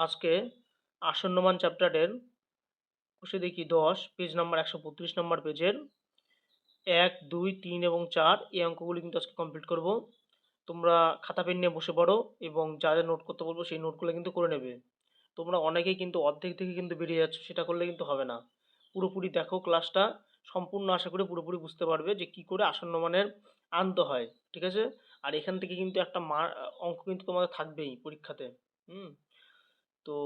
আজকে আসন্নমান চ্যাপ্টারের বসে দেখি দশ পেজ নাম্বার একশো বত্রিশ নম্বর পেজের এক, দুই, তিন এবং চার, এই অঙ্কগুলি কিন্তু আজকে কমপ্লিট করব। তোমরা খাতা পেন নিয়ে বসে পড়ো এবং যা যা নোট করতে বলব সেই নোটগুলো কিন্তু করে নেবে। তোমরা অনেকেই কিন্তু অর্ধেক থেকে কিন্তু বেরিয়ে যাচ্ছ, সেটা করলে কিন্তু হবে না। পুরোপুরি দেখো ক্লাসটা সম্পূর্ণ আশা করি পুরোপুরি বুঝতে পারবে যে কি করে আসন্নমানের আনতে হয়, ঠিক আছে? আর এখান থেকে কিন্তু একটা মা অঙ্ক কিন্তু তোমাদের থাকবেই পরীক্ষাতে, হুম? তো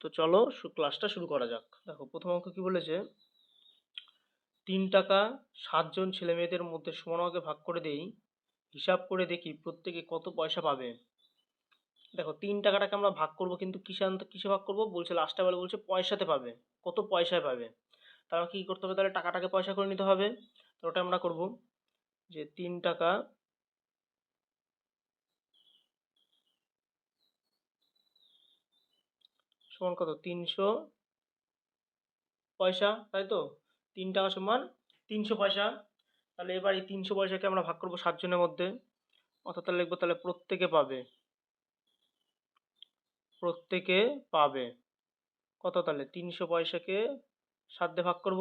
তো চলো ক্লাসটা শুরু করা যাক। দেখো, প্রথম অঙ্ক কি বলেছে? তিন টাকা সাতজন ছেলে মেয়েদের মধ্যে সমান সমানভাগে ভাগ করে দেই, হিসাব করে দেখি প্রত্যেকে কত পয়সা পাবে। দেখো, তিন টাকাটাকে আমরা ভাগ করব কিন্তু আনতে, কিসে ভাগ করব? বলছে লাস্টে বেলা বলছে পয়সাতে পাবে, কত পয়সায় পাবে? তাহলে কি করতে হবে? তাহলে টাকাটাকে পয়সা করে নিতে হবে। তো ওটা আমরা করব যে তিন টাকা সমান কত? তিনশো পয়সা, তাই তো? তিন টাকা সমান তিনশো পয়সা। তাহলে এবার এই তিনশো পয়সাকে আমরা ভাগ করব সাতজনের মধ্যে। অর্থাৎ তাহলে লিখব তাহলে প্রত্যেকে পাবে। প্রত্যেকে পাবে। কত তাহলে? তিনশো পয়সাকে সাত দিয়ে ভাগ করব।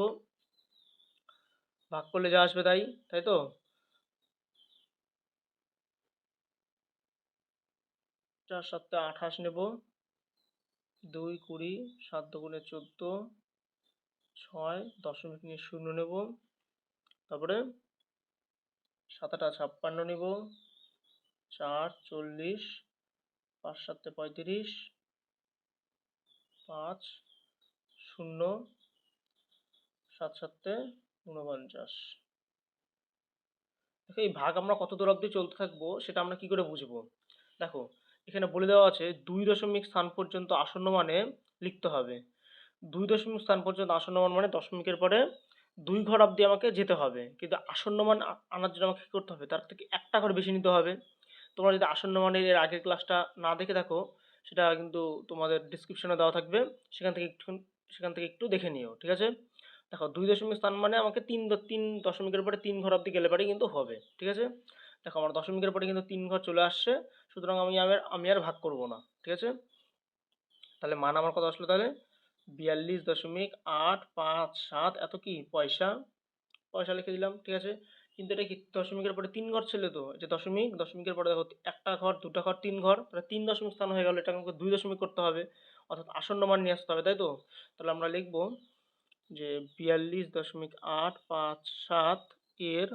ভাগ করলে যা আসবে তাই তাই তো? চার সাতটা আঠাশ নেব। দুই কুড়ি, সাত দুগুণে চোদ্দ, ছয় দশমিক নিয়ে শূন্য নেব। তারপরে সাতাটা ছাপ্পান্ন নেব। চার, চল্লিশ, পাঁচ সাতে পঁয়ত্রিশ, পাঁচ শূন্য, সাত সাতে ঊনপঞ্চাশ। দেখো, এই ভাগ আমরা কত দূর অবধি চলতে থাকব, সেটা আমরা কি করে বুঝব? দেখো এখানে বলে দেওয়া আছে, দুই দশমিক স্থান পর্যন্ত আসন্ন মানে লিখতে হবে। দুই দশমিক স্থান পর্যন্ত আসন্ন মান মানে দশমিকের পরে দুই ঘর অবধি আমাকে যেতে হবে। কিন্তু আসন্ন মান আনার জন্য আমাকে কী করতে হবে? তার থেকে একটা ঘর বেশি নিতে হবে। তোমরা যদি আসন্ন মানের এর আগের ক্লাসটা না দেখে থাকো, সেটা কিন্তু তোমাদের ডিসক্রিপশনে দেওয়া থাকবে। সেখান থেকে একটু, সেখান থেকে একটু দেখে নিও, ঠিক আছে? দেখো, দুই দশমিক স্থান মানে আমাকে তিন তিন দশমিকের পরে তিন ঘর অবধি গেলে পরে কিন্তু হবে, ঠিক আছে? দেখো, আমার দশমিকের পরে কিন্তু তিন ঘর চলে আসছে। সুতরাং আমি আর আমি আর ভাগ করব না, ঠিক আছে? তাহলে মান আমার কত আসলো তাহলে? বিয়াল্লিশ দশমিক আট পাঁচ সাত, এত কি? পয়সা পয়সা লিখে দিলাম, ঠিক আছে? কিন্তু এটা কি দশমিকের পরে তিন ঘর ছিল তো? যে দশমিক, দশমিকের পরে দেখো একটা ঘর, দুটা ঘর, তিন ঘর, তাহলে তিন দশমিক স্থান হয়ে গেল এটা আমাকে দুই দশমিক করতে হবে, অর্থাৎ আসন্ন মান নিয়ে আসতে হবে, তাই তো? তাহলে আমরা লিখব যে বিয়াল্লিশ দশমিক আট পাঁচ সাত এর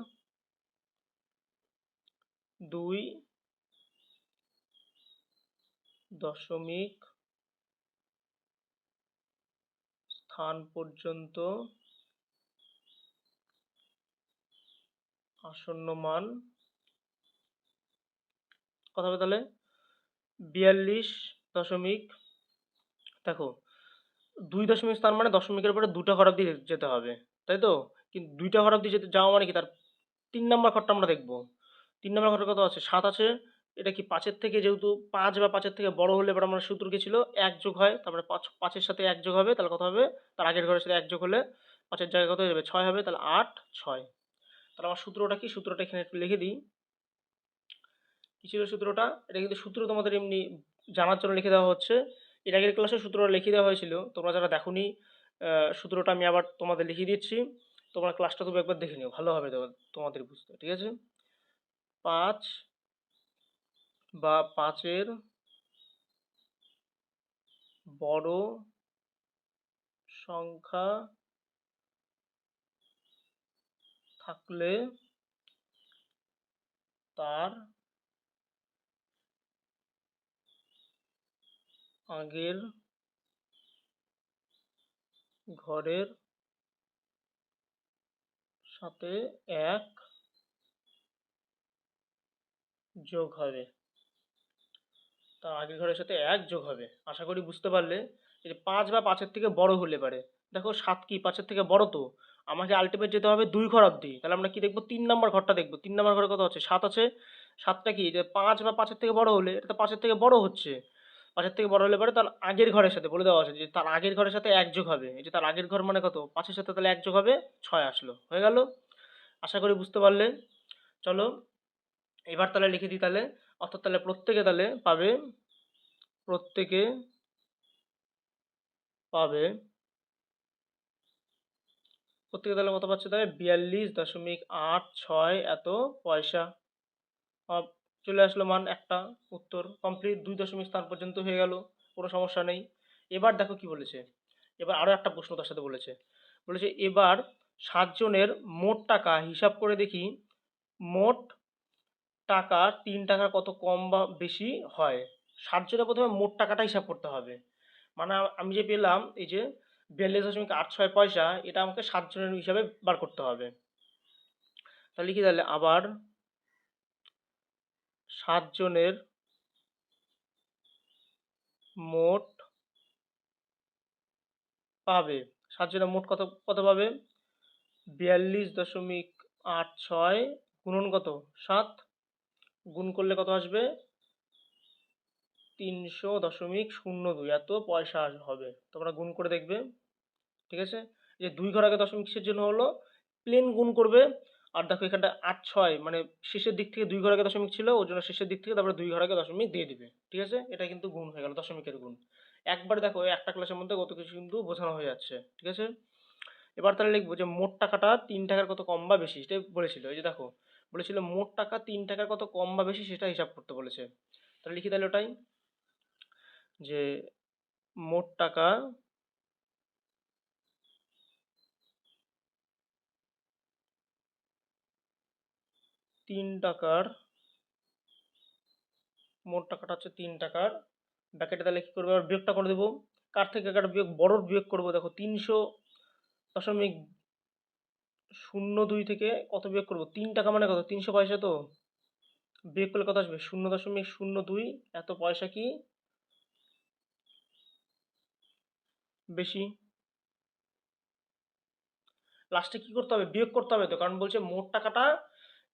দুই দশমিক স্থান পর্যন্ত আসন্ন মান। কত হবে তাহলে? বিয়াল্লিশ দশমিক, দেখো, দুই দশমিক স্থান মানে দশমিকের পরে দুটো ঘর অব্দি যেতে হবে, তাই তো? কিন্তু দুইটা ঘর অব্দি যেতে যাওয়া মানে কি? তার তিন নম্বর ঘরটা আমরা দেখব। তিন নম্বর ঘরটা কত আছে? সাত আছে। এটা কি পাঁচের থেকে যেহেতু পাঁচ বা পাঁচের থেকে বড় হলে এবার আমরা সূত্র কি ছিল? এক যোগ হয়, তারপরে পাঁচ, পাঁচের সাথে এক যোগ হবে, তাহলে কত হবে? তার আগের ঘরের সাথে এক যোগ হলে পাঁচের জায়গায় কত যাবে? ছয় হবে, তাহলে আট, ছয়। তাহলে আমার সূত্রটা কি? সূত্রটা এখানে একটু লিখে দিই। কী ছিল সূত্রটা? এটা কিন্তু সূত্র তোমাদের এমনি জানার জন্য লিখে দেওয়া হচ্ছে। এর আগের ক্লাসে সূত্রটা লিখে দেওয়া হয়েছিল। তোমরা যারা দেখোনি সূত্রটা আমি আবার তোমাদের লিখিয়ে দিচ্ছি। তোমরা ক্লাসটা তুমি একবার দেখে নিও। ভালো হবে তোমাদের বুঝতে, ঠিক আছে? পাঁচ বা পাঁচের বড় সংখ্যা থাকলে তার আগের ঘরের সাথে এক যোগ হবে। তার আগের ঘরের সাথে এক যোগ হবে। আশা করি বুঝতে পারলে যে পাঁচ বা পাঁচের থেকে বড় হলে পারে। দেখো সাত কি? পাঁচের থেকে বড় তো। আমাকে আলটিমেট যেতে হবে দুই ঘর অবধি। তাহলে আমরা কি দেখব? তিন নম্বর ঘরটা দেখব। তিন নম্বর ঘরে কত আছে? সাত আছে। সাতটা কি? যে পাঁচ বা পাঁচের থেকে বড় হলে, এটা তো পাঁচের থেকে বড় হচ্ছে। পাঁচের থেকে বড় হলে পরে তার আগের ঘরের সাথে বলে দেওয়া আছে যে তার আগের ঘরের সাথে এক যোগ হবে। এই যে তার আগের ঘর মানে কত? পাঁচের সাথে তাহলে এক যোগ হবে ছয় আসলো। হয়ে গেল? আশা করি বুঝতে পারলে। চলো এবার তাহলে লিখে দিই তাহলে। অর্থাৎ তাহলে প্রত্যেকে তাহলে পাবে, প্রত্যেকে পাবে, প্রত্যেকে তাহলে কত পাচ্ছে তাহলে বিয়াল্লিশ দশমিক আট ছয় এত পয়সা। চলে আসলো মান একটা, উত্তর কমপ্লিট দুই দশমিক স্থান পর্যন্ত হয়ে গেল, কোনো সমস্যা নেই। এবার দেখো কি বলেছে, এবার আরও একটা প্রশ্ন তার সাথে বলেছে। বলেছে, এবার সাতজনের মোট টাকা, হিসাব করে দেখি, মোট টাকা, তিন টাকার কত কম বা বেশি হয়? সাতজনের প্রথমে মোট টাকাটা হিসাব করতে হবে। মানে আমি যে পেলাম, এই যে বিয়াল্লিশ দশমিক আট, ছয় পয়সা, এটা আমাকে সাতজনের হিসাবে বার করতে হবে। তাহলে কি তাহলে, আবার সাতজনের মোট পাবে। সাতজনের মোট কত কত পাবে? বিয়াল্লিশ দশমিক আট ছয়, গুণন কত? সাত। গুণ করলে কত আসবে? তিনশো দশমিক শূন্য দুই। এত পয়সা হবে। তোমরা গুণ করে দেখবে। ঠিক আছে? যে দুই ঘর আগে দশমিক কিসের জন্য হলো? প্লেন গুণ করবে। আর দেখো এখানটা আট ছয় মানে শেষের দিক থেকে দুই ঘর আগে দশমিক ছিল ওর জন্য শেষের দিক থেকে তারপরে দুই ঘর আগে দশমিক দিয়ে দিবে। ঠিক আছে? এটা কিন্তু গুণ হয়ে গেল, দশমিকের গুণ। একবার দেখো একটা ক্লাসের মধ্যে কত কিছু কিন্তু বোঝানো হয়ে যাচ্ছে। ঠিক আছে? এবার তাহলে লিখব যে মোট টাকাটা তিন টাকার কত কম বা বেশি? সেটাই বলেছিল। এই যে দেখো বলেছিল, মোট টাকা তিন টাকার কত কম বা বেশি সেটা হিসাব করতে বলেছে। তাহলে লিখি তাহলে ওটাই, যে মোট টাকা তিন টাকার, মোট টাকাটা হচ্ছে তিন টাকার ব্যাকেটে তাহলে কি করব? এবার বিয়োগটা করে দেবো। কার থেকে কার বিয়োগ? বড়োর বিয়োগ করব। দেখো, তিনশো দশমিক শূন্য দুই থেকে কত বিয়োগ করব? তিন টাকা মানে কত? তিনশো পয়সা তো? বিয়োগ করলে কত আসবে? শূন্য দশমিক শূন্য দুই। এত পয়সা কি? বেশি। লাস্টে কি করতে হবে? বিয়োগ করতে হবে তো, কারণ বলছে মোট টাকাটা,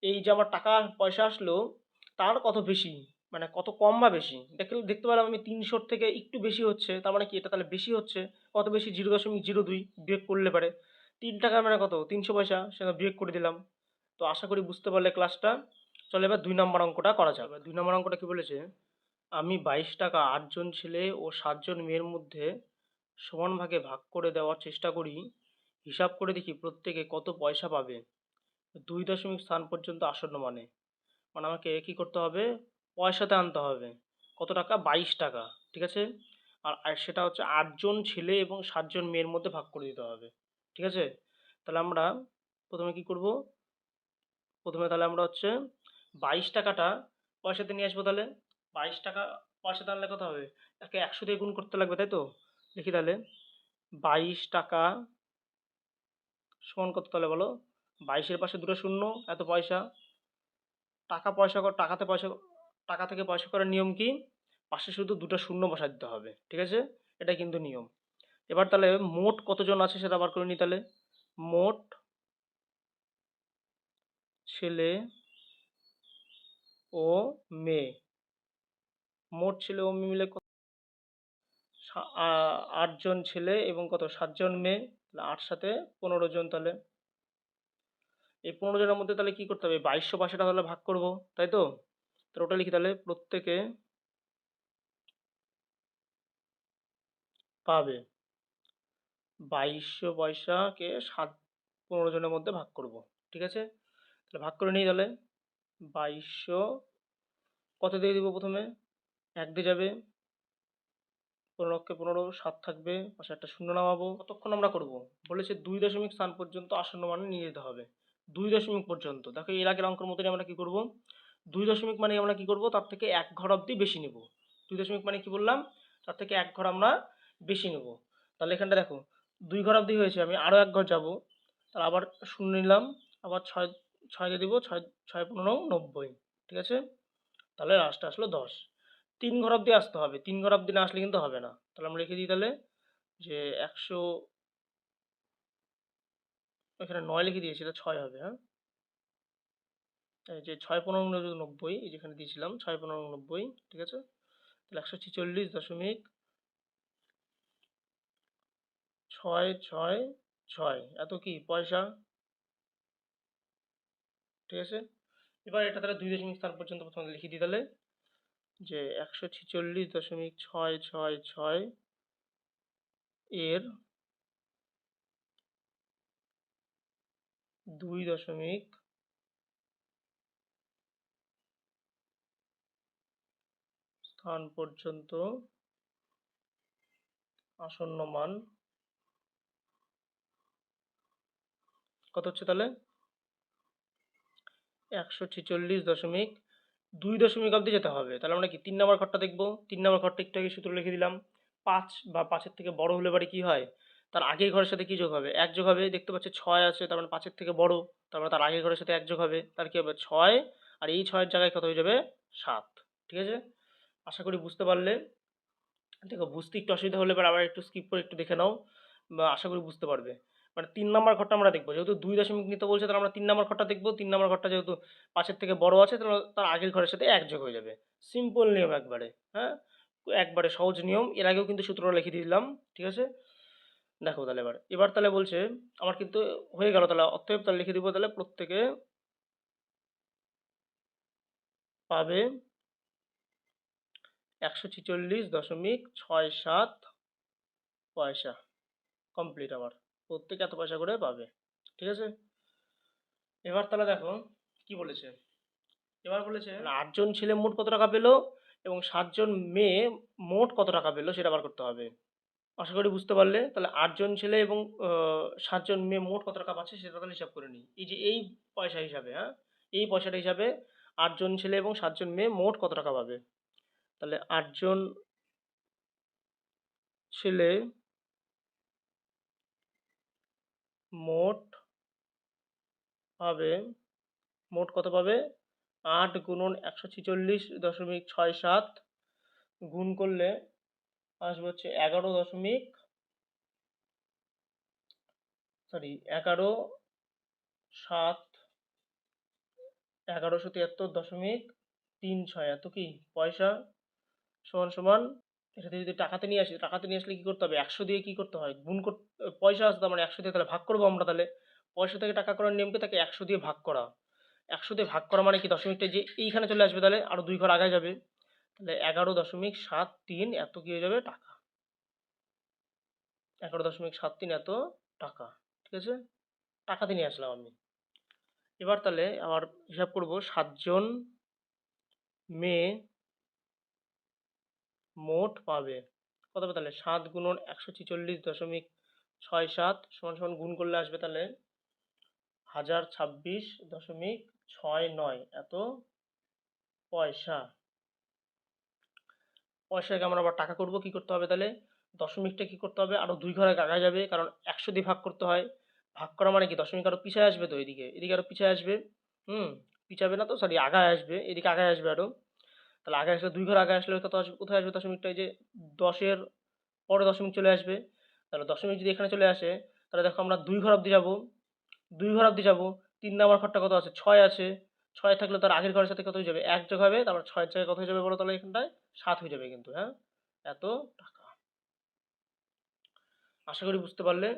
এই যে আমার টাকা পয়সা আসলো, তার কত বেশি? মানে কত কম বা বেশি? দেখলে দেখতে পেলাম আমি তিনশোর থেকে একটু বেশি হচ্ছে, তার মানে কি? এটা তাহলে বেশি হচ্ছে। কত বেশি? জিরো দশমিক জিরো দুই বিয়োগ করলে পারে। তিন টাকা মানে কত? তিনশো পয়সা, সেটা বিয়োগ করে দিলাম। তো আশা করি বুঝতে পারলে ক্লাসটা চলে এবার দুই নম্বর অঙ্কটা করা যাবে দুই নম্বর অঙ্কটা কি বলেছে? আমি বাইশ টাকা আটজন ছেলে ও সাতজন মেয়ের মধ্যে সমান ভাগে ভাগ করে দেওয়ার চেষ্টা করি। হিসাব করে দেখি প্রত্যেকে কত পয়সা পাবে। দুই দশমিক স্থান পর্যন্ত আসন্ন মানে। মানে আমাকে কি করতে হবে? পয়সাতে আনতে হবে। কত টাকা? বাইশ টাকা। ঠিক আছে? আর সেটা হচ্ছে আটজন ছেলে এবং সাতজন মেয়ের মধ্যে ভাগ করে দিতে হবে। ঠিক আছে? তাহলে আমরা প্রথমে কি করব? প্রথমে তাহলে আমরা হচ্ছে বাইশ টাকাটা পয়সাতে নিয়ে আসব তাহলে। বাইশ টাকা পয়সাতে আনলে কত হবে? তাকে একশো দিয়ে গুণ করতে লাগবে, তাই তো? দেখি তাহলে। বাইশ টাকা সমান কত তাহলে বলো? বাইশের পাশে দুটো শূন্য, এত পয়সা। টাকা পয়সা টাকাতে পয়সা টাকা থেকে পয়সা করার নিয়ম কি? পাশে শুধু দুটো শূন্য বসা দিতে হবে, ঠিক আছে? এটা কিন্তু নিয়ম। এবার তাহলে মোট কতজন আছে সেটা বার করে নিই তাহলে? মোট ছেলে ও মেয়ে। মোট ছেলে ও মেয়ে মিলে কত? আটজন ছেলে এবং কত? সাতজন মেয়ে। তাহলে আট সাথে পনেরো জন তাহলে। এই পনেরো জনের মধ্যে তাহলে কি করতে হবে? বাইশশো পয়সাটা তাহলে ভাগ করব, তাই তো? তাহলে ওটা লিখি তাহলে প্রত্যেকে পাবে। বাইশশো পয়সাকে সাত, পনেরো জনের মধ্যে ভাগ করব, ঠিক আছে? তাহলে ভাগ করে নিই তাহলে। বাইশশো, কত দিয়ে দিব প্রথমে? এক দিয়ে যাবে। পনেরোকে পনেরো, সাত থাকবে, পাশে একটা শূন্য নামাবো। কতক্ষণ আমরা করব? বলেছে দুই দশমিক স্থান পর্যন্ত আসন্ন মানে নিয়ে যেতে হবে। দুই দশমিক পর্যন্ত। দেখো এর আগের অঙ্কের মতনই আমরা কি করব? দুই দশমিক মানে আমরা কি করব? তার থেকে এক ঘর অবধি বেশি নেব। দুই দশমিক মানে কি বললাম? তার থেকে এক ঘর আমরা বেশি নেব। তাহলে এখানটা দেখো দুই ঘর অবধি হয়েছে, আমি আরও এক ঘর যাব। তাহলে আবার শূন্য নিলাম, আবার ছয়, ছয়কে দিব, ছয় ছয় পনেরো, নব্বই, ঠিক আছে? তাহলে লাস্টে আসলো দশ। তিন ঘর অবধি আসতে হবে, তিন ঘর অবধি না আসলে কিন্তু হবে না। তাহলে আমরা লিখে দিই তাহলে যে একশো, এখানে নয় লিখে দিয়েছি, এটা ছয় হবে হ্যাঁ? যে ছয় পনেরো নব্বই যেখানে দিয়েছিলাম, ছয় পনেরো নব্বই ঠিক আছে? তাহলে একশো ছেচল্লিশ দশমিক ছয় ছয় ছয়। এত কি? পয়সা? ঠিক আছে? এবার এটা তাহলে দুই দশমিক স্থান পর্যন্ত প্রথমে লিখে দিই তাহলে। যে একশো ছেচল্লিশ দশমিক ছয় ছয় ছয় এর দুই দশমিক স্থান পর্যন্ত আসন্ন মান কত হচ্ছে তাহলে? একশো ছেচল্লিশ দশমিক দুই দশমিক অবধি যেতে হবে। তাহলে আমরা কি তিন নম্বর ঘরটা দেখব? তিন নম্বর ঘরটা একটু আগে সূত্র লিখে দিলাম। পাঁচ বা পাঁচের থেকে বড় হলে বাড়ি কি হয়? তার আগের ঘরের সাথে কি যোগ হবে? এক যোগ হবে, দেখতে পাচ্ছি ছয় আছে, তার মানে পাঁচের থেকে বড়। তার মানে তার আগের ঘরের সাথে এক যোগ হবে, তার কি হবে? ছয়। আর এই ছয়ের জায়গায় কত হয়ে যাবে? সাত। ঠিক আছে? আশা করি বুঝতে পারলে। দেখো, বুঝতে একটু অসুবিধা হলে এবার আবার একটু স্কিপ করে একটু দেখে নাও বা আশা করি বুঝতে পারবে। মানে তিন নম্বর ঘরটা আমরা দেখব। যেহেতু দুই দশমিক নিতে বলছে, তাহলে আমরা তিন নম্বর ঘরটা দেখব। তিন নম্বর ঘরটা যেহেতু পাশের থেকে বড় আছে, তাহলে তার আগের ঘরের সাথে এক যোগ হয়ে যাবে। সিম্পল নিয়ম একবারে হ্যাঁ? একবারে সহজ নিয়ম। এর আগেও কিন্তু সূত্রটা লিখে দিলাম, ঠিক আছে? দেখো তাহলে এবার। এবার তাহলে বলছে, আমার কিন্তু হয়ে গেল তাহলে, অতএব তাহলে লিখে দিব তাহলে প্রত্যেকে পাবে একশো ছিচল্লিশ দশমিক ছয় সাত পয়সা কমপ্লিট আমার প্রত্যেকে এত পয়সা করে পাবে, ঠিক আছে? এবার তাহলে দেখো, কি বলেছে? এবার বলেছে আটজন ছেলে মোট কত টাকা পেল এবং সাতজন মেয়ে মোট কত টাকা পেল সেটা বার করতে হবে? আশা করি বুঝতে পারলে। তাহলে আটজন ছেলে এবং সাতজন মেয়ে মোট কত টাকা পাচ্ছে সেটা তাহলে হিসাব করে নিই। এই যে এই পয়সা হিসাবে হ্যাঁ? এই পয়সাটা হিসাবে আটজন ছেলে এবং সাতজন মেয়ে মোট কত টাকা পাবে? তাহলে আটজন ছেলে মোট পাবে, মোট কত পাবে? আট গুণন একশো ছিচল্লিশ দশমিক ছয় সাত গুণ করলে আসবে হচ্ছে এগারো দশমিক সরি এগারো সাত, এগারোশো তিয়াত্তর দশমিক তিন ছয় এত কি? পয়সা সমান সমান এটাতে যদি টাকাতে নিয়ে আসি টাকাতে নিয়ে আসলে কি করতে হবে? একশো দিয়ে কি করতে হয়? গুণ করতে পয়সা আসতে মানে একশো দিয়ে তাহলে ভাগ করব আমরা তাহলে। পয়সা থেকে টাকা করার নিয়মকে তাকে একশো দিয়ে ভাগ করা। একশো দিয়ে ভাগ করা মানে কি? দশমিকটা যে এইখানে চলে আসবে তাহলে আরও দুই ঘর আগে যাবে। তাহলে এগারো দশমিক সাত তিন এত কি হয়ে যাবে? টাকা। এগারো দশমিক সাত তিন এত টাকা। ঠিক আছে? টাকাতে নিয়ে আসলাম আমি। এবার তাহলে আবার হিসাব করব, সাতজন মেয়ে মোট পাবে, কত হবে তাহলে? সাত গুণন একশো ছিচল্লিশ দশমিক ছয় সাত সমান সমান গুণ করলে আসবে তাহলে হাজার ছাব্বিশ দশমিক ছয় নয়। এত পয়সা। পয়সাকে আমরা আবার টাকা করব, কি করতে হবে তাহলে? দশমিকটা কি করতে হবে? আরও দুই ঘরে আগায় যাবে, কারণ একশো দিয়ে ভাগ করতে হয়। ভাগ করা মানে কি? দশমিক আরও পিছায় আসবে তো এদিকে। এদিকে আরও পিছায় আসবে, হুম? পিছাবে না তো? সরি আগায় আসবে। এদিকে আগায় আসবে আরও। তাহলে আগে আসলে দুই ঘর আগে আসলে কত আসবে কোথায় আসবে দশমিকটা? এই যে দশের পরে দশমিক চলে আসবে। তাহলে দশমিক যদি এখানে চলে আসে, তাহলে দেখো আমরা দুই ঘর অবধি যাব। দুই ঘর অবধি যাব। তিন নাম্বার ঘরটা কত আছে? ছয় আছে। ছয় থাকলে তার আগের ঘরের সাথে কত হয়ে যাবে? এক যোগ হবে। তারপর ছয়ের জায়গায় কত হয়ে যাবে বলো তাহলে এখানটায়? সাত হয়ে যাবে কিন্তু হ্যাঁ? এত টাকা। আশা করি বুঝতে পারলে।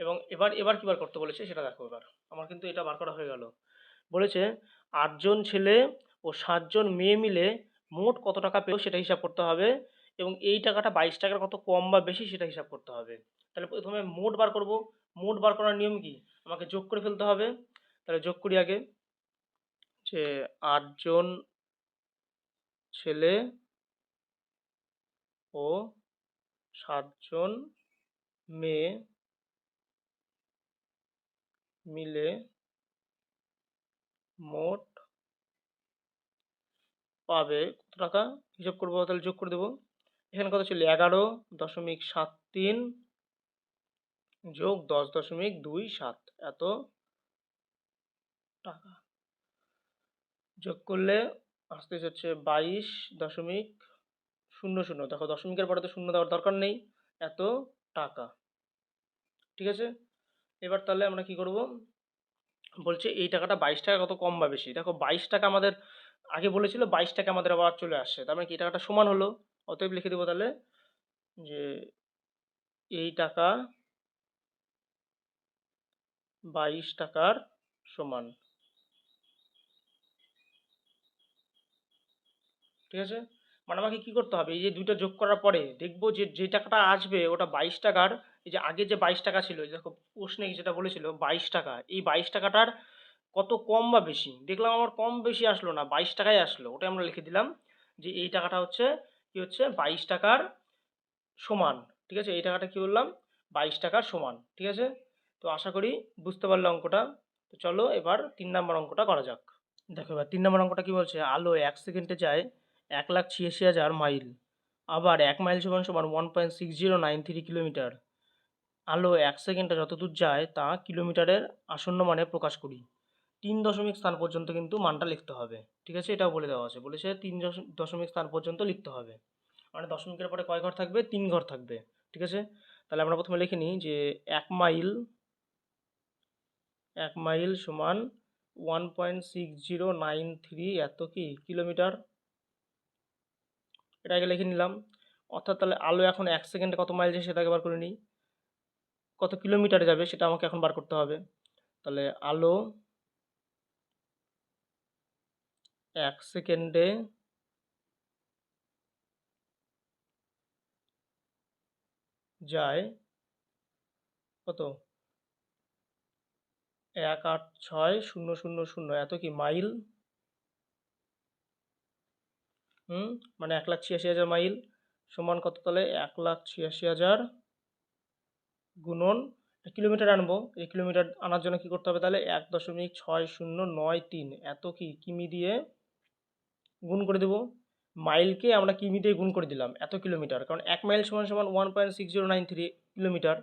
এবং এবার এবার কি বার করতে বলেছে সেটা দেখো এবার। আমার কিন্তু এটা বার করা হয়ে গেল। বলেছে, আটজন ছেলে ও সাতজন মেয়ে মিলে মোট কত টাকা পেল সেটা হিসাব করতে হবে এবং এই টাকাটা বাইশ টাকার কত কম বা বেশি সেটা হিসাব করতে হবে। তাহলে প্রথমে মোট বার করব। মোট বার করার নিয়ম কি? আমাকে যোগ করে ফেলতে হবে। তাহলে যোগ করি আগে। যে আটজন ছেলে ও সাতজন মেয়ে মিলে মোট পাবে, কত টাকা? হিসাব করব, তাহলে যোগ করে দেবো। এখানে কত ছিল? এগারো দশমিক সাত তিন যোগ দশ দশমিক দুই সাত। এত টাকা। যোগ করলে আসতে হচ্ছে বাইশ দশমিক শূন্য শূন্য। দেখো, দশমিকের পরে তো শূন্য দেওয়ার দরকার নেই। এত টাকা। ঠিক আছে? এবার তাহলে আমরা কি করব? বলছে এই টাকাটা বাইশ টাকা কত কম বা বেশি? দেখো, বাইশ টাকা আমাদের আগে বলেছিল বাইশ টাকা আমাদের আবার চলে আসছে। তার মানে কি টাকাটা সমান হলো। অতএব লিখে দেবো তাহলে যে এই টাকা বাইশ টাকার সমান। ঠিক আছে? মানে আমাকে কী করতে হবে? এই যে দুইটা যোগ করার পরে দেখব যে যে টাকাটা আসবে ওটা বাইশ টাকার, এই যে আগে যে বাইশ টাকা ছিল দেখো প্রশ্নে যেটা বলেছিল বাইশ টাকা, এই বাইশ টাকাটার কত কম বা বেশি? দেখলাম আমার কম বেশি আসলো না, বাইশ টাকায় আসলো। ওটাই আমরা লিখে দিলাম যে এই টাকাটা হচ্ছে কি হচ্ছে? বাইশ টাকার সমান, ঠিক আছে? এই টাকাটা কি বললাম? বাইশ টাকার সমান, ঠিক আছে? তো আশা করি বুঝতে পারলে অঙ্কটা। তো চলো এবার তিন নম্বর অঙ্কটা করা যাক। দেখো এবার তিন নম্বর অঙ্কটা কি বলছে? আলো এক সেকেন্ডে যায় এক লাখ ছিয়াশি হাজার মাইল, আবার এক মাইল সমান সমান one point six zero nine three kilometre আলো এক সেকেন্ডে যতদূর যায় তা কিলোমিটারের আসন্ন মানে প্রকাশ করি। তিন দশমিক স্থান পর্যন্ত কিন্তু মানটা লিখতে হবে। ঠিক আছে? এটাও বলে দেওয়া আছে। বলেছে তিন দশ- দশমিক স্থান পর্যন্ত লিখতে হবে। মানে দশমিকের পরে কয় ঘর থাকবে? তিন ঘর থাকবে। ঠিক আছে? তাহলে আমরা প্রথমে লিখে নিই যে এক মাইল এক মাইল সমান one point six zero nine three এত কি? কিলোমিটার? এটা আগে লিখে নিলাম। অর্থাৎ তাহলে আলো এখন এক সেকেন্ডে কত মাইল যায় সেটাকে বার করে নিই। কত কিলোমিটারে যাবে সেটা আমাকে এখন বার করতে হবে। তাহলে আলো এক সেকেন্ডে যায়। কত? এক আট ছয় শূন্য শূন্য শূন্য। এত কি মাইল? হুম? মানে এক লাখ ছিয়াশি হাজার মাইল সমান কত তাহলে? এক লাখ ছিয়াশি হাজার গুণন। কিলোমিটার আনব। এই কিলোমিটার আনার জন্য কি করতে হবে তাহলে? এক দশমিক ছয় শূন্য নয় তিন। এত কি? কিমি দিয়ে গুণ করে দেবো। মাইলকে আমরা কিমি দিয়ে গুণ করে দিলাম, এত কিলোমিটার। কারণ এক মাইল সমান সমান one point six zero nine three kilometre,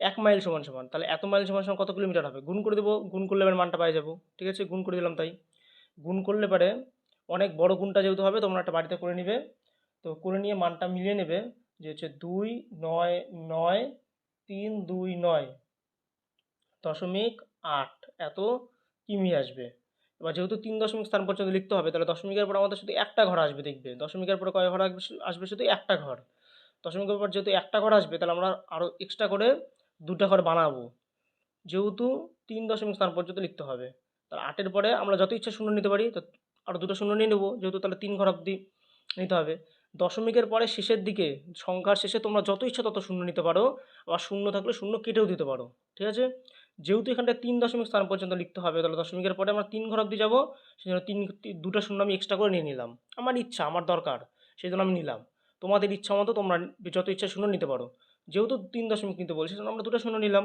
এক মাইল সমান সমান। তাহলে এত মাইল সমান সমান কত কিলোমিটার হবে? গুণ করে দেবো, গুণ করলে এবার মানটা পাই যাব। ঠিক আছে? গুণ করে দিলাম তাই। গুণ করলে পারে অনেক বড় গুণটা যেহেতু হবে, তোমরা একটা বাড়িতে করে নিবে। তো করে নিয়ে মানটা মিলিয়ে নেবে যে হচ্ছে দুই, নয় নয়, তিন, দুই, নয়, দশমিক আট। এত কিমি আসবে। এবার যেহেতু তিন দশমিক স্থান পর্যন্ত লিখতে হবে, তাহলে দশমিকের পর আমাদের শুধু একটা ঘর আসবে দেখবে। দশমিকের পরে কয় ঘর আসবে শুধু একটা ঘর। দশমিকের পর যেহেতু একটা ঘর আসবে, তাহলে আমরা আরও এক্সট্রা করে দুটা ঘর বানাবো। যেহেতু তিন দশমিক স্থান পর্যন্ত লিখতে হবে, তাহলে আটের পরে আমরা যত ইচ্ছা শূন্য নিতে পারি, তো আরও দুটো শূন্য নিয়ে নেব, যেহেতু তাহলে তিন ঘর অবধি নিতে হবে। দশমিকের পরে শেষের দিকে, সংখ্যার শেষে তোমরা যত ইচ্ছা তত শূন্য নিতে পারো, আবার শূন্য থাকলে শূন্য কেটেও দিতে পারো, ঠিক আছে? যেহেতু এখানটা তিন দশমিক স্থান পর্যন্ত লিখতে হবে, তাহলে দশমিকের পরে আমরা তিন ঘর অবধি যাব সেই জন্য তিন দুটো শূন্য আমি এক্সট্রা করে নিয়ে নিলাম। আমার ইচ্ছা, আমার দরকার সেই জন্য আমি নিলাম। তোমাদের ইচ্ছা মতো তোমরা যত ইচ্ছা শূন্য নিতে পারো। যেহেতু তিন দশমিক নিতে বলছি, সেজন্য আমরা দুটো শূন্য নিলাম।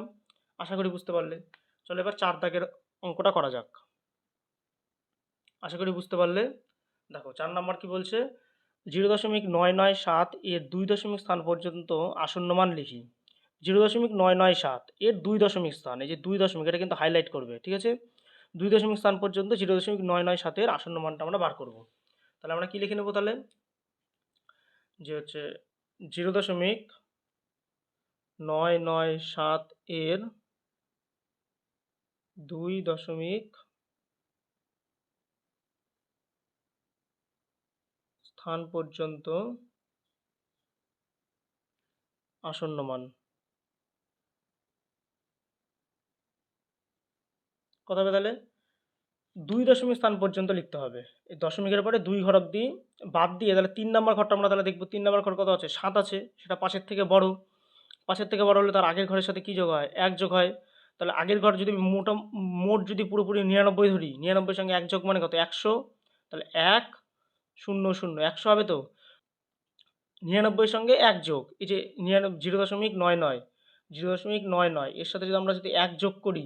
আশা করি বুঝতে পারলে। চলো এবার চার দাগের অঙ্কটা করা যাক। আশা করি বুঝতে পারলে। দেখো, চার নাম্বার কি বলছে? জিরো দশমিক নয় নয় সাত এর দুই দশমিক স্থান পর্যন্ত আসন্ন মান লিখি। জিরো দশমিক নয় নয় সাত এর দুই দশমিক স্থান, এই যে দুই দশমিক, এটা কিন্তু হাইলাইট করবে, ঠিক আছে? দুই দশমিক স্থান পর্যন্ত জিরো দশমিক নয় নয় সাতের আসন্ন মানটা আমরা বার করব। তাহলে আমরা কি লিখে নেব তাহলে? যে হচ্ছে জিরো দশমিক নয় নয় সাত এর দুই দশমিক স্থান পর্যন্ত আসন্ন মান কত হবে তাহলে? দুই দশমিক স্থান পর্যন্ত লিখতে হবে। এই দশমিকের পরে দুই ঘর অব্দি বাদ দিয়ে তাহলে তিন নম্বর ঘরটা আমরা তাহলে দেখব, তিন নম্বর ঘর কত আছে? সাত আছে, সেটা পাশের থেকে বড়। পাশের থেকে বড় হলে তার আগের ঘরের সাথে কী যোগ হয়? এক যোগ হয়। তাহলে আগের ঘর যদি মোটা, মোট যদি পুরোপুরি নিরানব্বই ধরি, নিরানব্বই সঙ্গে এক যোগ মানে কত? একশো। তাহলে এক, শূন্য শূন্য, একশো হবে তো? নিরানব্বই সঙ্গে এক যোগ, এই যে নিরানব্বই জিরো দশমিক নয় নয়, জিরো দশমিক নয় নয়, এর সাথে যদি আমরা যদি এক যোগ করি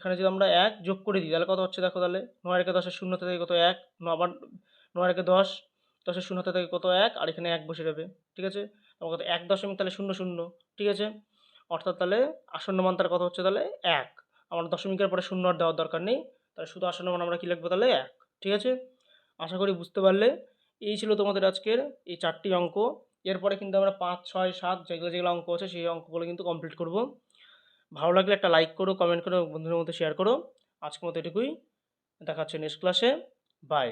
এখানে যদি আমরা এক যোগ করে দিই, তাহলে কত হচ্ছে দেখো তাহলে? নয় একে দশের শূন্য থেকে কত এক? আবার নয় একে দশ, দশের শূন্য থেকে কত এক? আর এখানে এক বসে যাবে, ঠিক আছে? এবং কত? এক দশমিক তাহলে শূন্য শূন্য, ঠিক আছে? অর্থাৎ তাহলে আসন্ন মান তার কত হচ্ছে তাহলে? এক। আমার দশমিকের পরে শূন্য আর দেওয়ার দরকার নেই, তাহলে শুধু আসন্ন মান আমরা কী লিখব তাহলে? এক, ঠিক আছে? আশা করি বুঝতে পারলে। এই ছিল তোমাদের আজকের এই চারটি অঙ্ক। এরপরে কিন্তু আমরা পাঁচ, ছয়, সাত যেগুলো যেগুলো অঙ্ক আছে, সেই অঙ্কগুলো কিন্তু কমপ্লিট করব। ভালো লাগলে একটা লাইক করো কমেন্ট করো বন্ধুদের মধ্যে শেয়ার করো। আজকের মতো এটুকুই। দেখা হচ্ছে নেক্সট ক্লাসে বাই